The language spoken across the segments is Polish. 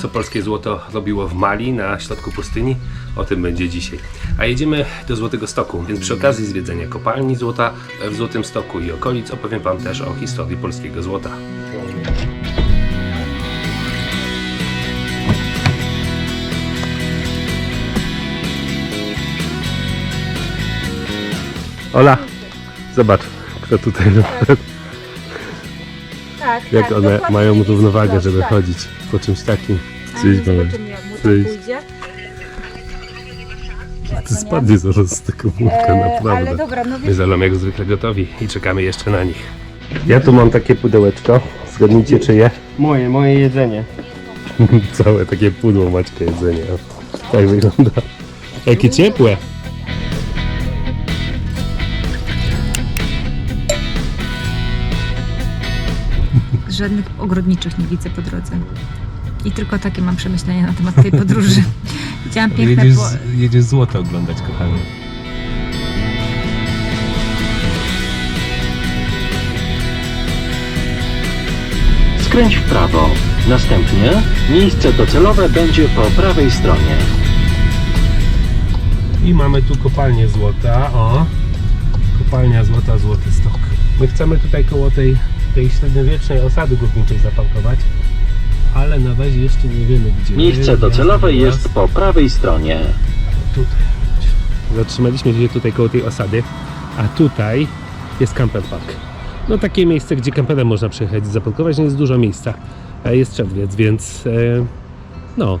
co polskie złoto robiło w Mali na środku pustyni. O tym będzie dzisiaj. A jedziemy do Złotego Stoku, więc przy okazji zwiedzenia kopalni złota w Złotym Stoku i okolic opowiem Wam też o historii polskiego złota. Ola, zobacz, kto tutaj Tak, jak tak, one dokładnie mają jest równowagę, żeby tak. chodzić po czymś takim. A Przyjdź, my mamy. zobaczymy, jak mu tam Przyjdź. pójdzie. Ty spadnie zaraz z tego łódka, E, naprawdę. ale dobra, no My wiesz, z jak zwykle gotowi i czekamy jeszcze na nich. Ja tu mam takie pudełeczko, zgadnijcie czyje? Moje, moje jedzenie. Całe takie pudło maczka jedzenia. Tak wygląda. Jakie ciepłe. Żadnych ogrodniczych nie widzę po drodze. I tylko takie mam przemyślenia na temat tej podróży. Widziałam piękne Jedziesz, po... jedziesz złoto oglądać, kochany. Skręć w prawo. Następnie miejsce docelowe będzie po prawej stronie. I mamy tu kopalnię złota. O, kopalnia złota, złoty stok. My chcemy tutaj koło tej, tej średniowiecznej osady górniczej zaparkować, ale na razie jeszcze nie wiemy gdzie. Miejsce docelowe jest po prawej stronie. tutaj. Zatrzymaliśmy się tutaj koło tej osady, a tutaj jest camper park. No takie miejsce, gdzie kamperem można przyjechać i zaparkować, nie jest dużo miejsca. E, Jest czerwiec, więc e, no.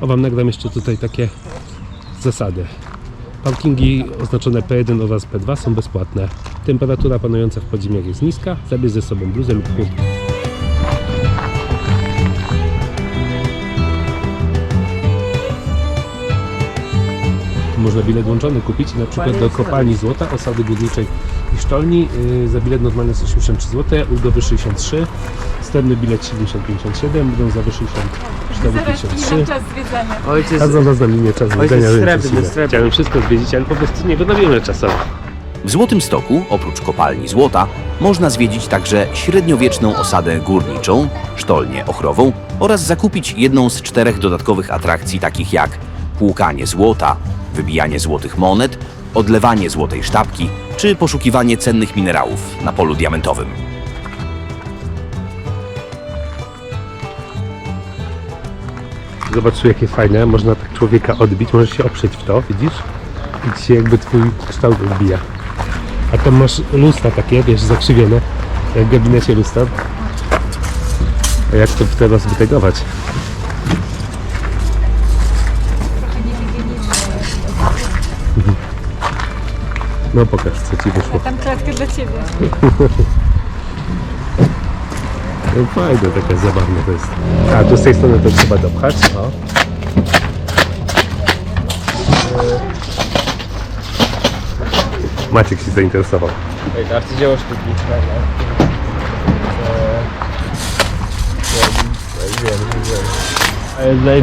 O wam nagram jeszcze tutaj takie zasady. Parkingi oznaczone P1 oraz P2 są bezpłatne. Temperatura panująca w podziemiach jest niska. Zabierz ze sobą bluzę lub kurtkę. Można bilet łączony kupić na przykład do kopalni złota, osady górniczej i sztolni. Yy, za bilet normalny jest 83 zł, ulgowy 63, wstępny bilet 70,57, będą za 64,53. czas zwiedzania. Ojciec, nas na linię czas Ojciec widzenia, więc srebrny, musimy. srebrny. Chciałem wszystko zwiedzić, ale po prostu nie wynowimy czasowo. W Złotym Stoku, oprócz kopalni złota, można zwiedzić także średniowieczną osadę górniczą, sztolnię ochrową oraz zakupić jedną z czterech dodatkowych atrakcji takich jak płukanie złota, wybijanie złotych monet, odlewanie złotej sztabki czy poszukiwanie cennych minerałów na polu diamentowym. Zobacz jakie fajne, można tak człowieka odbić, możesz się oprzeć w to, widzisz? I się jakby twój kształt odbija. A tam masz lustra takie, wiesz, zakrzywione, jak w gabinecie luster. A jak to teraz wytegować? No pokaż, co ci wyszło. Tam klatkę dla ciebie. No fajne, takie zabawne to jest. A tu z tej strony to trzeba dopchać. O. Maciek się zainteresował. Ej, arcydzieło sztuki.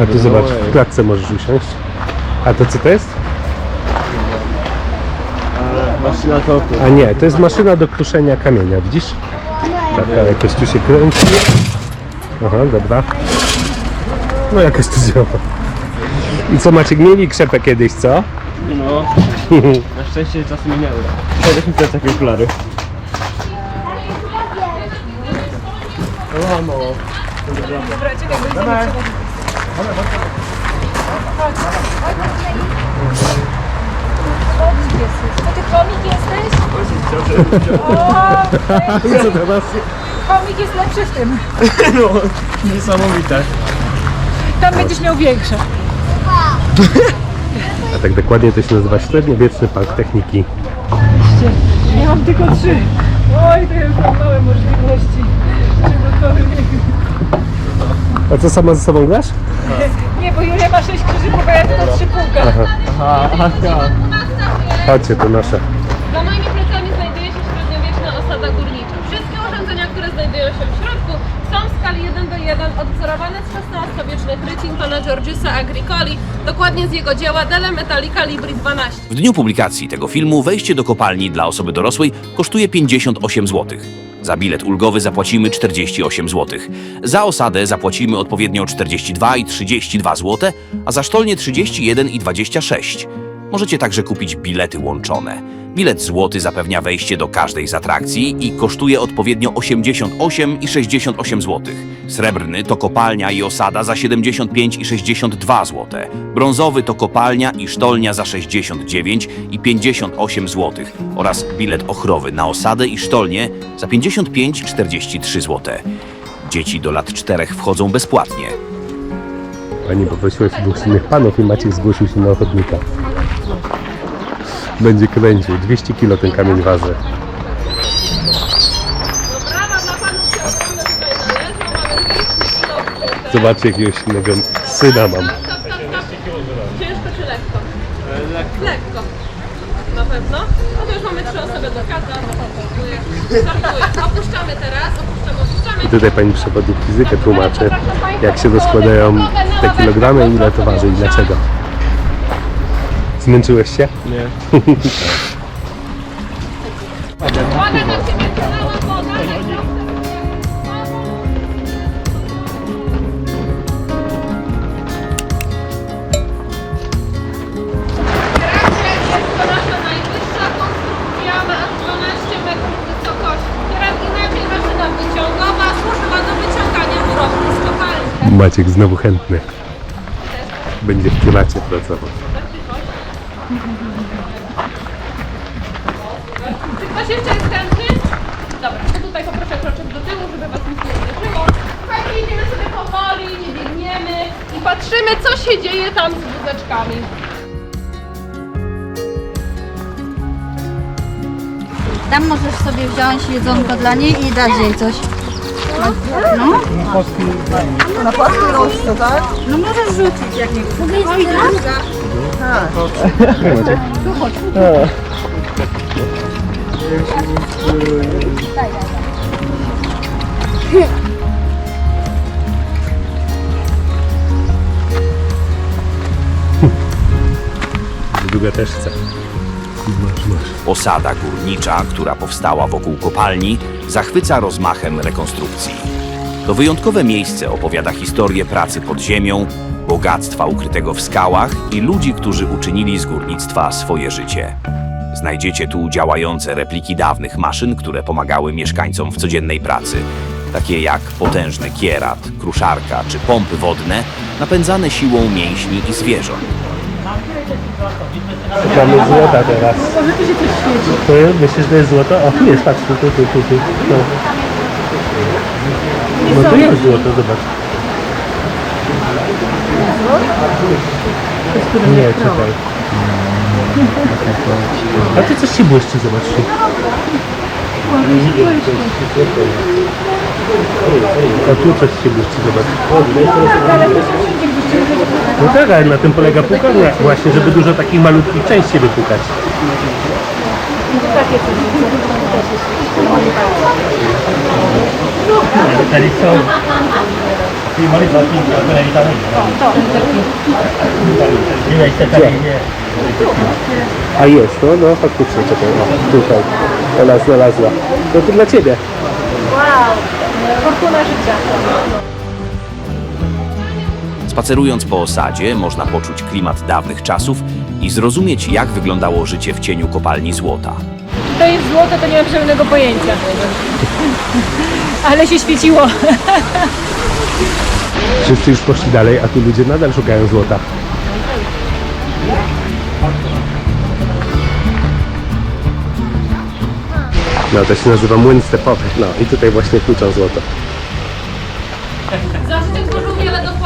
A tu zobacz, w klatce możesz usiąść. A to co to jest? Maszyna topu. A nie, to jest maszyna do kruszenia kamienia, widzisz? Taka jakoś tu się kręci. Aha, dobra. No jakoś to działa. I co Maciek, mieli krzepę kiedyś, co? No, na szczęście czasem minęły. Teraz mi te takie okulary. O, mało. Dobra, czekaj, bo idziemy Chomik jesteś. Ty chomik jesteś? O, Co chomik jest lepszy w tym. No, niesamowite. Tam będziesz miał większe. A tak dokładnie to się nazywa Średniowieczny Park Techniki. Ja mam tylko trzy. Oj, to już mam małe możliwości. A co sama ze sobą grasz? Nie, bo Julia ma sześć krzyżyków, a ja tylko trzy półka. Aha, aha. Chodźcie, to nasze. Za moimi plecami znajduje się średniowieczna osada górnicza. Wszystkie urządzenia, które znajdują się w środku są w skali 1 do 1 odwzorowane z XVI-wiecznych rycin pana Georgiusa Agricoli, dokładnie z jego dzieła Dele Metallica Libri 12. W dniu publikacji tego filmu wejście do kopalni dla osoby dorosłej kosztuje 58 zł. Za bilet ulgowy zapłacimy 48 zł. Za osadę zapłacimy odpowiednio 42 i 32 zł, a za sztolnie 31 i 26. Możecie także kupić bilety łączone. Bilet złoty zapewnia wejście do każdej z atrakcji i kosztuje odpowiednio 88 i 68 zł. Srebrny to kopalnia i osada za 75 i 62 zł. Brązowy to kopalnia i sztolnia za 69 i 58 zł oraz bilet ochrowy na osadę i sztolnię za 55 i 43 zł. Dzieci do lat 4 wchodzą bezpłatnie. Pani poprosiła się dwóch innych panów i Maciek zgłosił się na ochotnika. Będzie kręcił. 200 kilo ten kamień waży. Brawa dla panów, które ogromne tutaj należą, mamy 200 kilo. Zobaczcie jakiegoś innego syna mam. Ciężko czy lekko? Lekko. Na pewno? No to już mamy trzy osoby do kadra. Startuję. Startuję. Opuszczamy teraz, opuszczamy, opuszczamy. I tutaj pani przewodnik fizykę tłumaczy, jak się rozkładają te kilogramy, ile to waży i dlaczego. Zmęczyłeś się? Nie. Ciebie, woda. nie Jest to nasza najwyższa konstrukcja, ma aż 12 metrów wysokości. Teraz inaczej maszyna wyciągowa służyła do wyciągania urobku z kopalni. Maciek znowu chętny. Będzie w klimacie pracował. Czy ktoś jeszcze jest chętny? Dobra, to tutaj poproszę kroczek do tyłu, żeby was nic nie uderzyło. Słuchajcie, idziemy sobie powoli, nie biegniemy i patrzymy, co się dzieje tam z wózeczkami. Tam możesz sobie wziąć jedzonko dla niej i dać jej coś. No. Na polskiej różce, tak? No możesz rzucić jak nie chcesz. Oj, druga. Długa też chce. Osada górnicza, która powstała wokół kopalni, zachwyca rozmachem rekonstrukcji. To wyjątkowe miejsce opowiada historię pracy pod ziemią, bogactwa ukrytego w skałach i ludzi, którzy uczynili z górnictwa swoje życie. Znajdziecie tu działające repliki dawnych maszyn, które pomagały mieszkańcom w codziennej pracy, takie jak potężny kierat, kruszarka czy pompy wodne, napędzane siłą mięśni i zwierząt. Mamy złota teraz. To myślisz, że to jest złoto? O, tu jest, patrz, tu, tu, tu, tu, tu. No, no to jest złoto, zobacz. Nie, czekaj. A ty coś się błyszczy, zobaczcie. A tu coś się błyszczy, zobacz. No tak, ale na tym polega płukanie właśnie, żeby dużo takich malutkich części wypłukać. A jest, no, no faktycznie, czekaj, o, tutaj, ona znalazła. No to dla Ciebie. Spacerując po osadzie, można poczuć klimat dawnych czasów i zrozumieć, jak wyglądało życie w cieniu kopalni złota. To jest złoto, to nie mam żadnego pojęcia. Ale się świeciło. Wszyscy już poszli dalej, a tu ludzie nadal szukają złota. No to się nazywa młyn stepowy. No i tutaj właśnie kluczą złoto. Wiele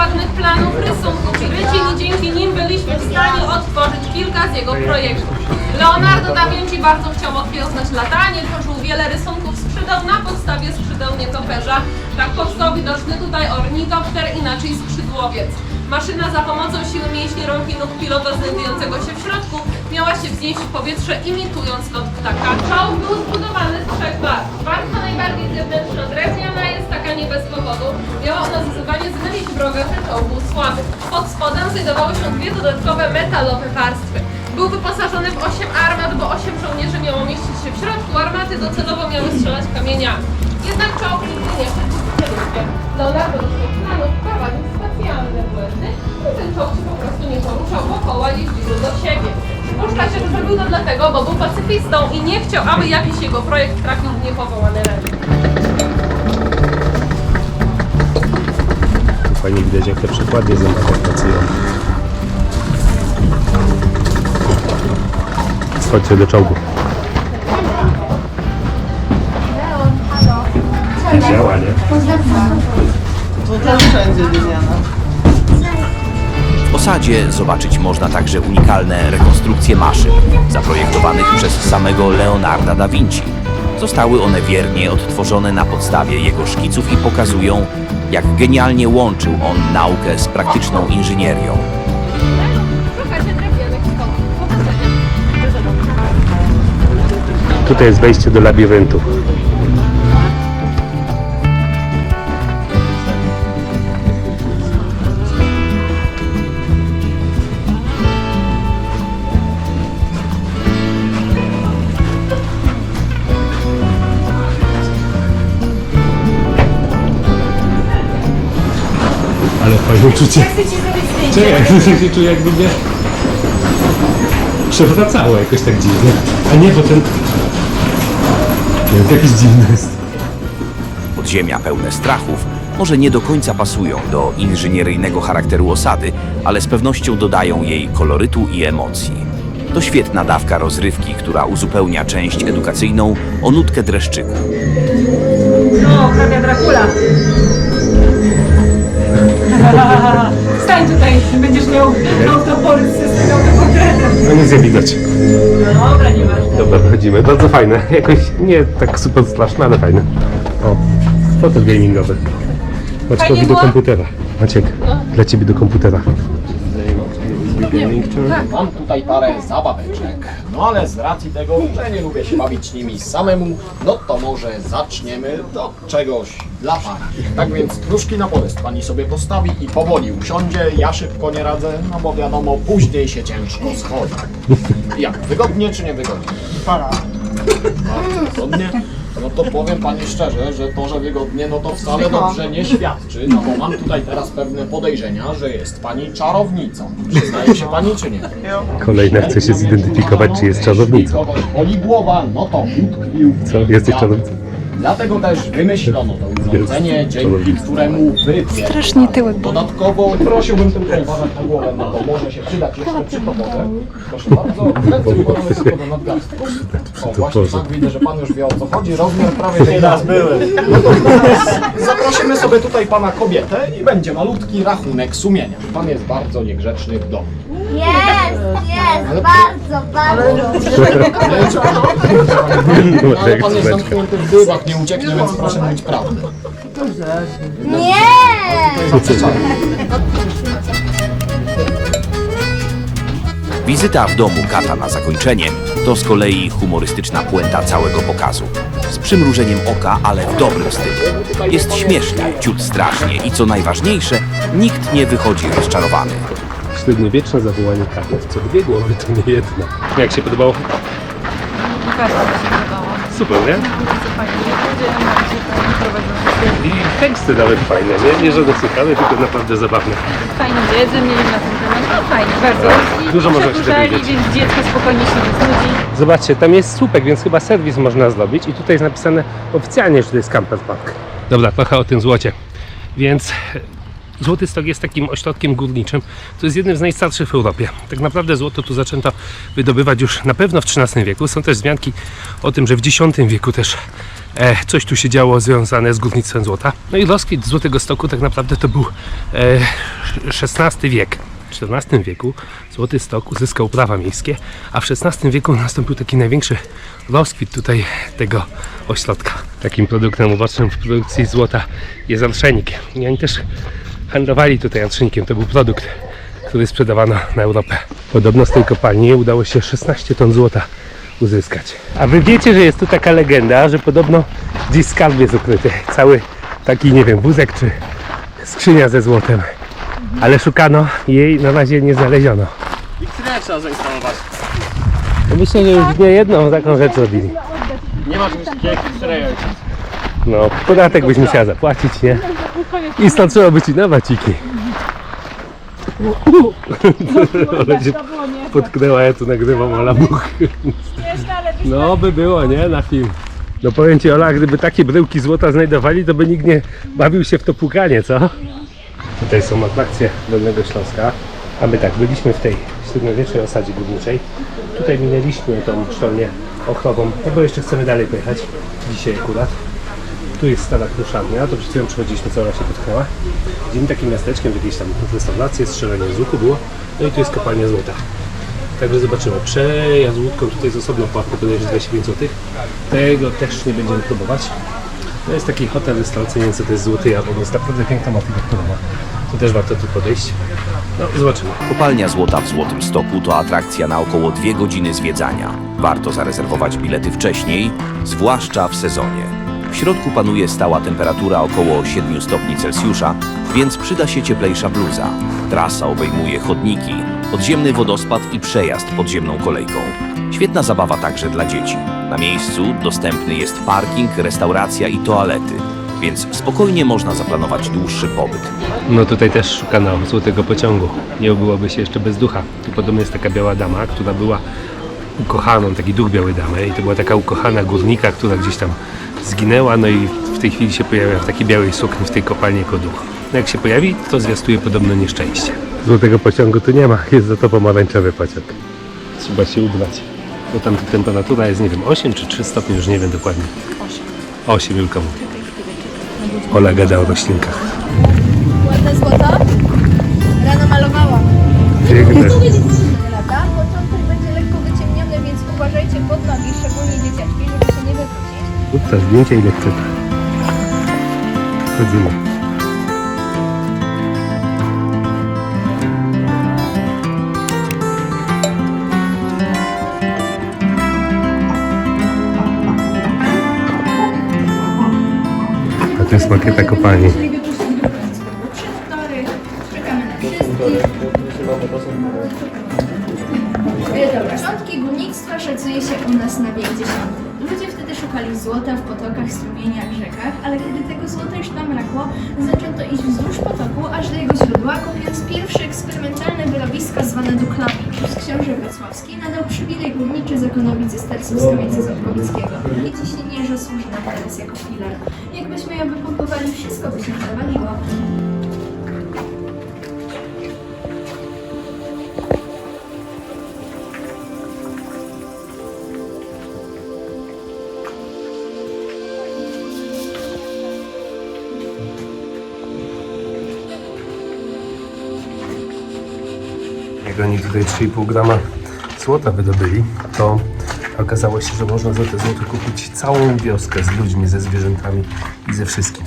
dokładnych planów, rysunków i dzięki nim byliśmy w stanie odtworzyć kilka z jego projektów. Leonardo da Vinci bardzo chciał okiełznać latanie, tworzył wiele rysunków skrzydeł na podstawie skrzydeł nietoperza. Tak powstał widoczny tutaj ornitopter, inaczej skrzydłowiec. Maszyna za pomocą siły mięśni rąk i nóg pilota znajdującego się w środku miała się wznieść w powietrze, imitując lot ptaka. Czołg był zbudowany z trzech warstw. Warstwa najbardziej zewnętrzna, drewniana, jest taka nie bez powodu. Miała ona zdecydowanie zmylić wroga, że czołg był słaby. Pod spodem znajdowały się dwie dodatkowe metalowe warstwy. Był wyposażony w 8 armat, bo 8 żołnierzy miało mieścić się w środku. Armaty docelowo miały strzelać kamieniami. Jednak czołg nigdy nie wszedł w celówkę. Leonardo do swoich planów wprowadził specjalne błędy i ten czołg się po prostu nie poruszał, bo koła jeździły do siebie. Przypuszcza się, że zrobił to dlatego, bo był pacyfistą i nie chciał, aby jakiś jego projekt trafił w niepowołane ręce. Tu fajnie widać jak te przekładnie zębate pracują. Chodźcie do czołgu. Działa, nie? W osadzie zobaczyć można także unikalne rekonstrukcje maszyn, zaprojektowanych przez samego Leonarda da Vinci. Zostały one wiernie odtworzone na podstawie jego szkiców i pokazują, jak genialnie łączył on naukę z praktyczną inżynierią. Tutaj jest wejście do labiryntu. Ale fajne uczucie. Czekaj, się czuję jakby mnie przewracało jakoś tak dziwnie. A nie, bo ten... Nie, to jakiś dziwny jest. Podziemia pełne strachów może nie do końca pasują do inżynieryjnego charakteru osady, ale z pewnością dodają jej kolorytu i emocji. To świetna dawka rozrywki, która uzupełnia część edukacyjną o nutkę dreszczyku. No, hrabia Dracula. Stań tutaj, będziesz miał autopory z autoportretem. No nic nie widać. No dobra, nieważne. Dobra, wychodzimy. Bardzo fajne. Jakoś nie tak super straszne, ale fajne. O, fotel gamingowy. Maćkowi Fajnie do było? komputera. Maciek, dla ciebie do komputera. Mam tutaj parę zabaweczek, no ale z racji tego, że nie lubię się bawić nimi samemu, no to może zaczniemy do czegoś dla pani. Tak więc kruszki na podest pani sobie postawi i powoli usiądzie, ja szybko nie radzę, no bo wiadomo, później się ciężko schodzi. Jak, wygodnie czy niewygodnie? Para. Bardzo wygodnie. No to powiem pani szczerze, że to, że wygodnie, no to wcale dobrze nie świadczy, no bo mam tutaj teraz pewne podejrzenia, że jest pani czarownicą. Przyznaje się pani czy nie? Kolejna chce się zidentyfikować, czy jest czarownicą. Boli głowa, no to utkwił. Co? Jesteś czarownicą? Dlatego też wymyślono to urządzenie, dzięki któremu wy Strasznie tyłek. Dodatkowo prosiłbym tylko uważać na głowę, no bo może się przydać jeszcze przy pomocy. Proszę bardzo, ręce układamy sobie do nadgarstku. O, właśnie tak widzę, że pan już wie o co chodzi, rozmiar prawie tej raz były. No to teraz zaprosimy sobie tutaj pana kobietę i będzie malutki rachunek sumienia. Pan jest bardzo niegrzeczny w domu. Jest, jest, bardzo, bardzo. No, ale pan jest zamknięty w dybach, nie ucieknie, więc proszę mówić prawdę. Nie! Wizyta w domu kata na zakończenie to z kolei humorystyczna puenta całego pokazu. Z przymrużeniem oka, ale w dobrym stylu. Jest śmiesznie, ciut strasznie i co najważniejsze, nikt nie wychodzi rozczarowany. Średniowieczne zawołanie katów. Co dwie głowy, to nie jedna. Jak się podobało? Bardzo mi się podobało. Super, nie? Bardzo fajnie. Ludzie się fajnie prowadzą. I teksty nawet fajne, nie? Nie żadne słuchane, tylko naprawdę zabawne. Fajną wiedzę mieli na ten temat. No fajnie, bardzo. I Dużo można się przedłużali, dowiedzieć. więc dziecko spokojnie się nie znudzi. Zobaczcie, tam jest słupek, więc chyba serwis można zrobić i tutaj jest napisane oficjalnie, że to jest camper park. Dobra, trochę o tym złocie. Więc Złoty Stok jest takim ośrodkiem górniczym, co jest jednym z najstarszych w Europie. Tak naprawdę złoto tu zaczęto wydobywać już na pewno w XIII wieku. Są też wzmianki o tym, że w X wieku też e, coś tu się działo związane z górnictwem złota. No i rozkwit Złotego Stoku tak naprawdę to był e, XVI wiek. W XIV wieku Złoty Stok uzyskał prawa miejskie, a w XVI wieku nastąpił taki największy rozkwit tutaj tego ośrodka. Takim produktem ubocznym w produkcji złota jest arszenik. I oni też handlowali tutaj arszenikiem. To był produkt który sprzedawano na Europę. Podobno z tej kopalni udało się 16 ton złota uzyskać. A wy wiecie, że jest tu taka legenda, że podobno gdzieś skarb jest ukryty. Cały taki, nie wiem, wózek czy skrzynia ze złotem. Ale szukano i jej na razie nie znaleziono. X-ray trzeba zainstalować. No myślę, że już nie jedną taką rzecz robili. Nie ma czegoś takiego jak X-ray. No, podatek byś musiała zapłacić, nie? I stąd trzeba wycinować ciki. Ale się potknęła, ja tu nagrywam Ola Buch. No by było, nie? Na film. No powiem Ci Ola, gdyby takie bryłki złota znajdowali, to by nikt nie bawił się w to pukanie, co? Tutaj są atrakcje Dolnego Śląska. A my tak, byliśmy w tej średniowiecznej osadzie górniczej. Tutaj minęliśmy tą sztolnię ochrową, no bo jeszcze chcemy dalej pojechać. Dzisiaj akurat. Tu jest stara kruszarnia, to przed chwilą przechodziliśmy, co ona się potknęła. Idziemy takim miasteczkiem, jakieś tam restauracje, strzelanie z łuku było. No i tu jest kopalnia złota. Także zobaczymy. Przejazd łódką tutaj z osobną płatką to jest 25 zł. Tego też nie będziemy próbować. To jest taki hotel restauracyjny, co to jest Złoty Jabłon. Jest naprawdę piękna architekturowa. To też warto tu podejść. No, zobaczymy. Kopalnia Złota w Złotym Stoku to atrakcja na około dwie godziny zwiedzania. Warto zarezerwować bilety wcześniej, zwłaszcza w sezonie. W środku panuje stała temperatura około 7 stopni Celsjusza, więc przyda się cieplejsza bluza. Trasa obejmuje chodniki, podziemny wodospad i przejazd podziemną kolejką. Świetna zabawa także dla dzieci. Na miejscu dostępny jest parking, restauracja i toalety, więc spokojnie można zaplanować dłuższy pobyt. No tutaj też szukano złotego pociągu. Nie obyłoby się jeszcze bez ducha. Tu podobno jest taka biała dama, która była ukochaną, taki duch białej damy i to była taka ukochana górnika, która gdzieś tam zginęła, no i w tej chwili się pojawia w takiej białej sukni w tej kopalni jako duch. No jak się pojawi, to zwiastuje podobno nieszczęście. Złotego pociągu tu nie ma, jest za to pomarańczowy pociąg. Trzeba się ubrać, bo tam temperatura jest, nie wiem, 8 czy 3 stopnie, już nie wiem dokładnie. 8. 8 Julka mówi. Ola gada o roślinkach. Ładne złoto? Rano malowałam. Piękne. To zdjęcie ile chcesz. Chodzimy. A to jest makieta kopalni. Czekamy na wszystkich. Dobra, początki górnictwa szacuje się u nas na wiek X. Szukali złota w potokach, strumieniach, rzekach, ale kiedy tego złota już tam brakło, zaczęto iść wzdłuż potoku, aż do jego źródła, kopiąc pierwsze eksperymentalne wyrobiska zwane duklami. Plus książę wrocławski nadał przywilej górniczy zakonowi cystersów z kamienicy Ząbkowickiego. I ciśnienierze służy nam teraz jako filar. Jakbyśmy ją wypompowali, wszystko by się zawaliło. Oni tutaj 3,5 grama złota wydobyli, to okazało się, że można za te złoto kupić całą wioskę z ludźmi, ze zwierzętami i ze wszystkim.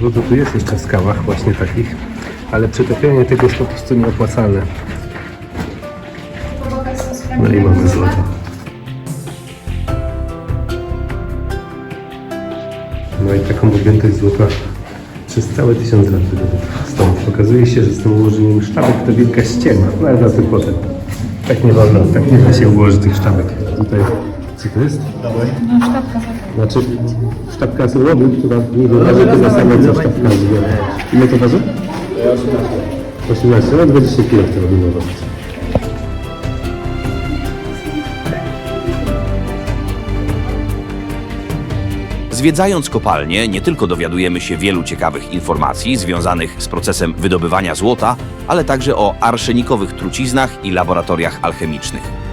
Złoto tu jest jeszcze w skałach, właśnie takich, ale przetopienie tego jest po prostu nieopłacalne. No i mamy złoto. No i taką objętość złota przez całe tysiąc lat wydobyta. Okazuje się, że z tym ułożeniem sztabek to wielka ściema, no ale za tym potem. Tak nie wolno, tak nie da się ułożyć tych sztabek. Tutaj, co to jest? No sztabka. Znaczy, sztabka z rowy, która nie waży tyle samo co sztabka z rowy. Ile to waży? 18, no 20 kg to robimy Zwiedzając kopalnię, nie tylko dowiadujemy się wielu ciekawych informacji związanych z procesem wydobywania złota, ale także o arszenikowych truciznach i laboratoriach alchemicznych.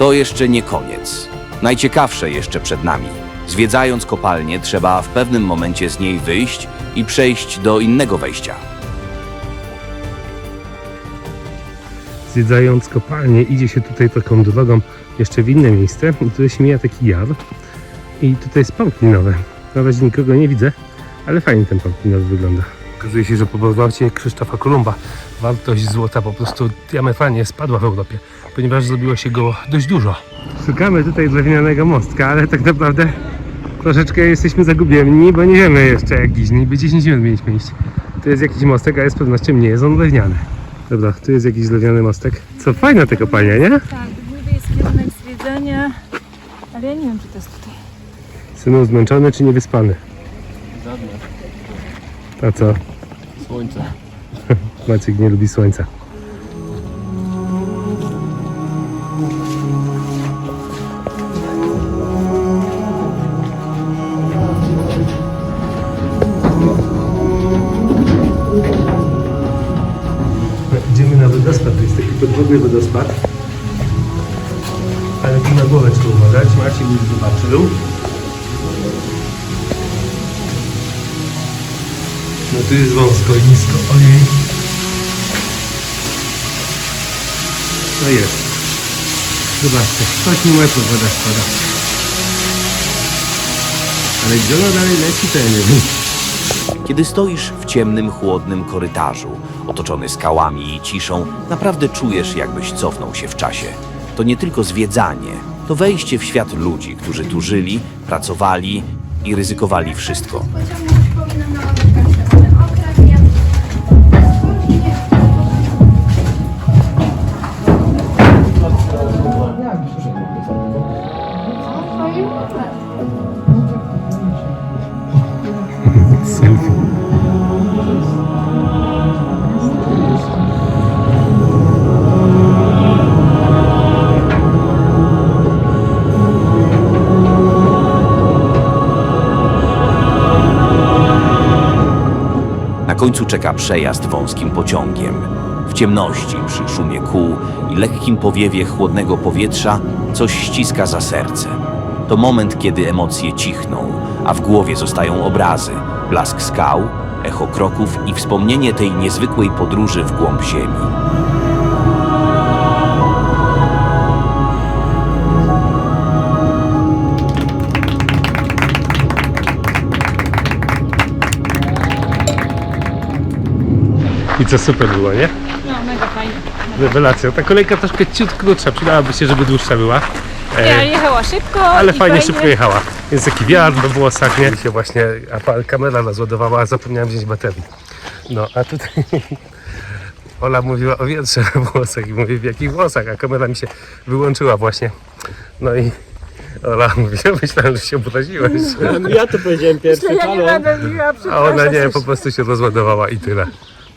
To jeszcze nie koniec. Najciekawsze jeszcze przed nami. Zwiedzając kopalnię, trzeba w pewnym momencie z niej wyjść i przejść do innego wejścia. Zwiedzając kopalnię, idzie się tutaj taką drogą jeszcze w inne miejsce i tutaj się mija taki jar. I tutaj jest pomp linowy. Na razie nikogo nie widzę, ale fajnie ten pomp linowy wygląda. Okazuje się, że po powrocie Krzysztofa Kolumba wartość złota po prostu diametralnie spadła w Europie, ponieważ zrobiło się go dość dużo. Szukamy tutaj drewnianego mostka, ale tak naprawdę troszeczkę jesteśmy zagubieni, bo nie wiemy jeszcze jak iść. Niby 10 minut mieliśmy iść. Tu jest jakiś mostek, ale z pewnością nie jest on drewniany. Dobra, tu jest jakiś drewniany mostek. Co fajna ta kopalnia, nie? Tak, niby jest kierunek zwiedzania, ale ja nie wiem, czy to jest tutaj. Synu zmęczony czy niewyspany? A co? Słońce. Maciek nie lubi słońca. Idziemy na wodospad, to jest taki podwodny wodospad. Ale tu na głowę trzeba uważać, Maciek już zobaczył. No tu jest wąsko i nisko, ojej. No jest. Zobaczcie, 8 metrów woda spada. Ale gdzie ona dalej leci, to ja nie wiem. Kiedy stoisz w ciemnym, chłodnym korytarzu, otoczony skałami i ciszą, naprawdę czujesz, jakbyś cofnął się w czasie. To nie tylko zwiedzanie, to wejście w świat ludzi, którzy tu żyli, pracowali i ryzykowali wszystko. Selfie. Na końcu czeka przejazd wąskim pociągiem. W ciemności, przy szumie kół i lekkim powiewie chłodnego powietrza, coś ściska za serce. To moment, kiedy emocje cichną, a w głowie zostają obrazy, blask skał, echo kroków i wspomnienie tej niezwykłej podróży w głąb ziemi. I co super było, nie? No, mega fajnie. Rewelacja. Ta kolejka troszkę ciut krótsza, przydałaby się, żeby dłuższa była. E, Ja jechała szybko ale i fajnie szybko jechała. Jest taki wiatr we włosach, nie? Się właśnie apa- kamera rozładowała, a zapomniałem wziąć baterii. No, a tutaj Ola mówiła o wietrze we włosach i mówię w jakich włosach, a kamera mi się wyłączyła właśnie. No i Ola mówi, ja myślałem, że się obraziłeś. Ja to powiedziałem pierwszy, Ja nie halo. będę miła, A ona nie, po prostu się rozładowała i tyle.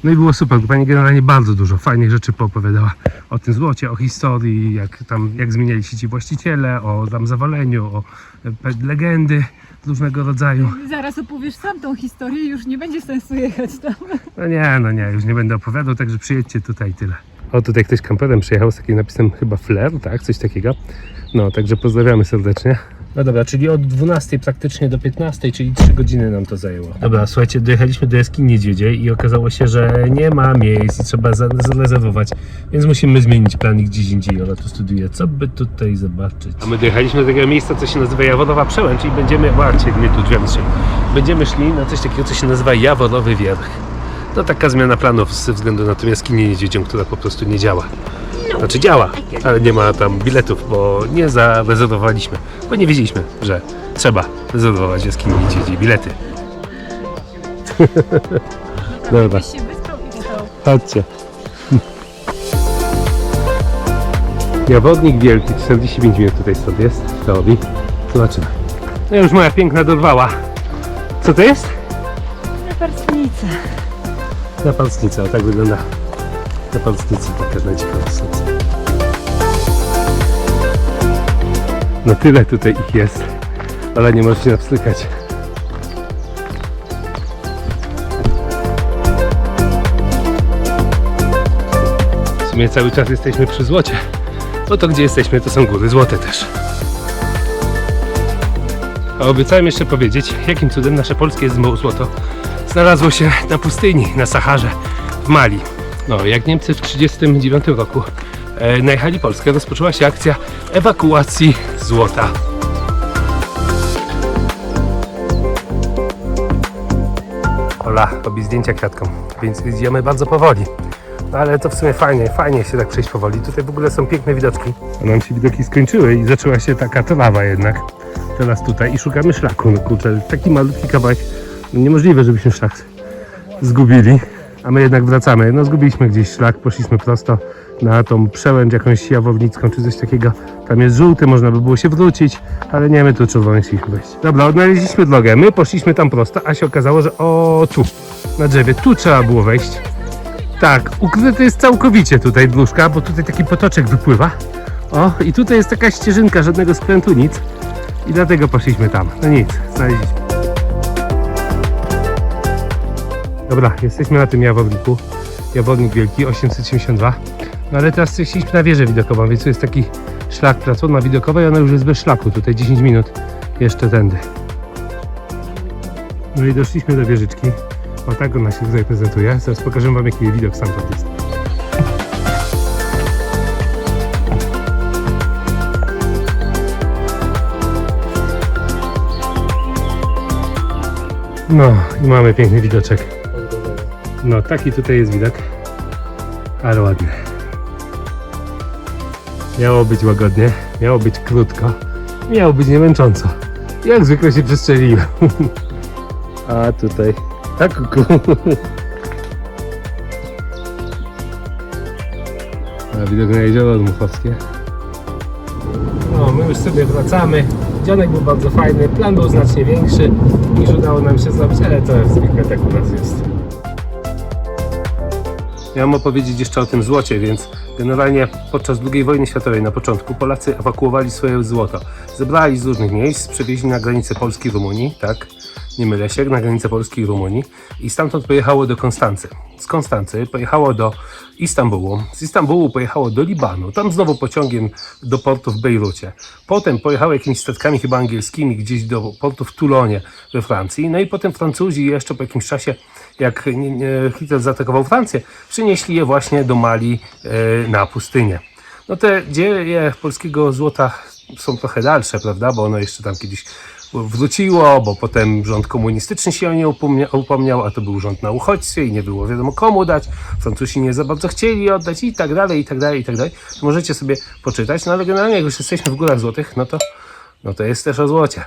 No i było super, bo pani generalnie bardzo dużo fajnych rzeczy poopowiadała o tym złocie, o historii, jak tam, jak zmieniali się ci właściciele, o tam zawaleniu, o e, legendy różnego rodzaju. Zaraz opowiesz sam tą historię i już nie będzie sensu jechać tam. No nie, no nie, już nie będę opowiadał, także przyjedźcie tutaj tyle. O, tutaj ktoś kamperem przyjechał z takim napisem chyba Flair, tak? Coś takiego. No, także pozdrawiamy serdecznie. No dobra, czyli od 12 praktycznie do 15, czyli 3 godziny nam to zajęło. Dobra, słuchajcie, dojechaliśmy do jaskini niedźwiedziej i okazało się, że nie ma miejsc i trzeba za- zarezerwować, więc musimy zmienić plan i gdzieś indziej. Ola tu studiuje, co by tutaj zobaczyć. A my dojechaliśmy do tego miejsca, co się nazywa Jaworowa Przełęcz i będziemy, właśnie, mnie tu drzwiami strzeli. Będziemy szli na coś takiego, co się nazywa Jaworowy Wierch. To taka zmiana planów ze względu na tą jaskinię niedźwiedzią, która po prostu nie działa. Znaczy działa, ale nie ma tam biletów, bo nie zarezerwowaliśmy, bo nie wiedzieliśmy, że trzeba rezerwować jaskini niedźwiedzi bilety. Dobra, i jechał. chodźcie. Jawodnik wielki, 45 minut tutaj stąd jest, w teorii. Zobaczymy. No już moja piękna dorwała. Co to jest? Naparstnica. Napalstnica, o tak wygląda napalstnica, taka najciekawsza. No tyle tutaj ich jest, ale nie może się napstrykać. W sumie cały czas jesteśmy przy złocie. bo to gdzie jesteśmy to są góry złote też. A obiecałem jeszcze powiedzieć, jakim cudem nasze polskie złoto znalazło się na pustyni, na Saharze, w Mali. No, jak Niemcy w 1939 roku e, najechali Polskę, rozpoczęła się akcja ewakuacji złota. Ola robi zdjęcia kwiatkom, więc idziemy bardzo powoli. No ale to w sumie fajnie, fajnie się tak przejść powoli. Tutaj w ogóle są piękne widoczki. A nam się widoki skończyły i zaczęła się taka trawa jednak. Teraz tutaj i szukamy szlaku. No kurczę, taki malutki kawałek. No niemożliwe, żebyśmy szlak zgubili. A my jednak wracamy. No zgubiliśmy gdzieś szlak, poszliśmy prosto na tą przełęcz jakąś jawownicką czy coś takiego. Tam jest żółty, można by było się wrócić, ale nie, my tu czerwony chcieliśmy wejść. Dobra, odnaleźliśmy drogę. My poszliśmy tam prosto, a się okazało, że o tu, na drzewie, tu trzeba było wejść. Tak, ukryte jest całkowicie tutaj dróżka, bo tutaj taki potoczek wypływa. O, i tutaj jest taka ścieżynka, żadnego skrętu, nic. I dlatego poszliśmy tam. No nic, znaleźliśmy. Dobra, jesteśmy na tym jawowniku. Jawownik wielki, 872. No ale teraz chcieliśmy na wieżę widokową, więc tu jest taki szlak, platforma widokowa i ona już jest bez szlaku. Tutaj 10 minut jeszcze tędy. No i doszliśmy do wieżyczki. O tak ona się tutaj prezentuje. Zaraz pokażę wam jaki widok stamtąd jest. No i mamy piękny widoczek. No taki tutaj jest widok. Ale ładny. Miało być łagodnie, miało być krótko, miało być niemęcząco. Jak zwykle się przestrzeliłem. A tutaj. Tak, kuku. A widok na jezioro Dmuchowskie. No, my już sobie wracamy. Dzionek był bardzo fajny, plan był znacznie większy niż udało nam się zrobić, ale to zwykle tak u nas jest. Miałem opowiedzieć jeszcze o tym złocie, więc generalnie podczas II wojny światowej na początku Polacy ewakuowali swoje złoto. Zebrali z różnych miejsc, przewieźli na granicę Polski i Rumunii, tak? Nie mylę się, na granicę Polski i Rumunii i stamtąd pojechało do Konstancy. Z Konstancy pojechało do Istambułu, z Istambułu pojechało do Libanu, tam znowu pociągiem do portu w Bejrucie. Potem pojechało jakimiś statkami chyba angielskimi gdzieś do portu w Toulonie we Francji. No i potem Francuzi jeszcze po jakimś czasie, jak Hitler zaatakował Francję, przynieśli je właśnie do Mali e, na pustynię. No te dzieje polskiego złota są trochę dalsze, prawda, bo ono jeszcze tam kiedyś wróciło, bo potem rząd komunistyczny się o nie upomnia- upomniał, a to był rząd na uchodźstwie i nie było wiadomo komu dać. Francuzi nie za bardzo chcieli oddać i tak dalej, i tak dalej, i tak dalej. Możecie sobie poczytać, no ale generalnie jak już jesteśmy w Górach Złotych, no to, no to jest też o złocie.